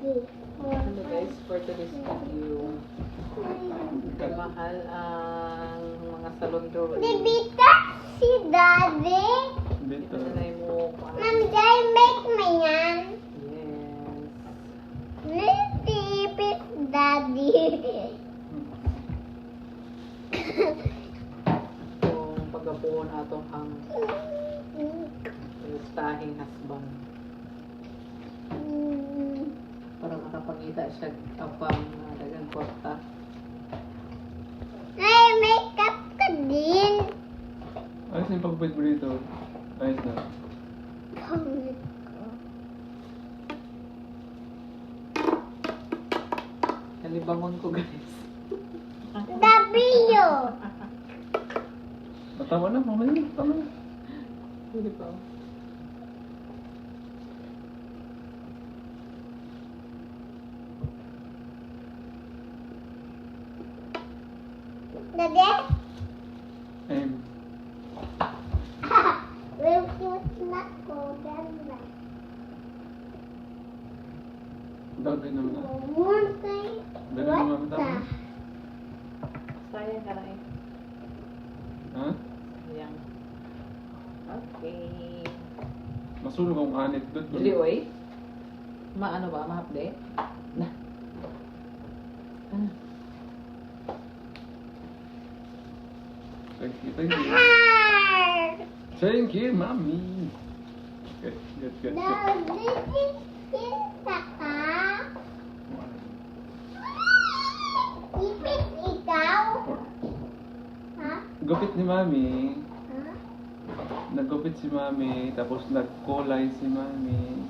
Hello guys, for today's video, mahal ang mga salon doon. Bibita si Daddy. Dito. Sanay mo pa. Ma'am, Jai, make mo yan. Yes. Let's ipit Daddy. Kung pagapuon atong ang stahing husband. Siya kapang uh, dagang kwarta. Ay, makeup ka din. Ayos yung pagpapit mo dito. Ayos na. Pangit ko. Nalibangon ko guys. Oh, tama na, mamaya na, tama na. Hindi pa. Daddy? Ayun. Well, cute na ko. Ganda. Bagay naman na. Muntay. Ganun naman tama. Sayang ka na eh. Ha? Sayang. Okay. Masunog akong anit doon. Dili oy. Maano ba? Mahapde? Na. Ah. Thank you, thank you. Thank you, mommy. Good, good, good, good. Gupit ni mami. Ha? Nagupit si mami, tapos nagkulay si mami.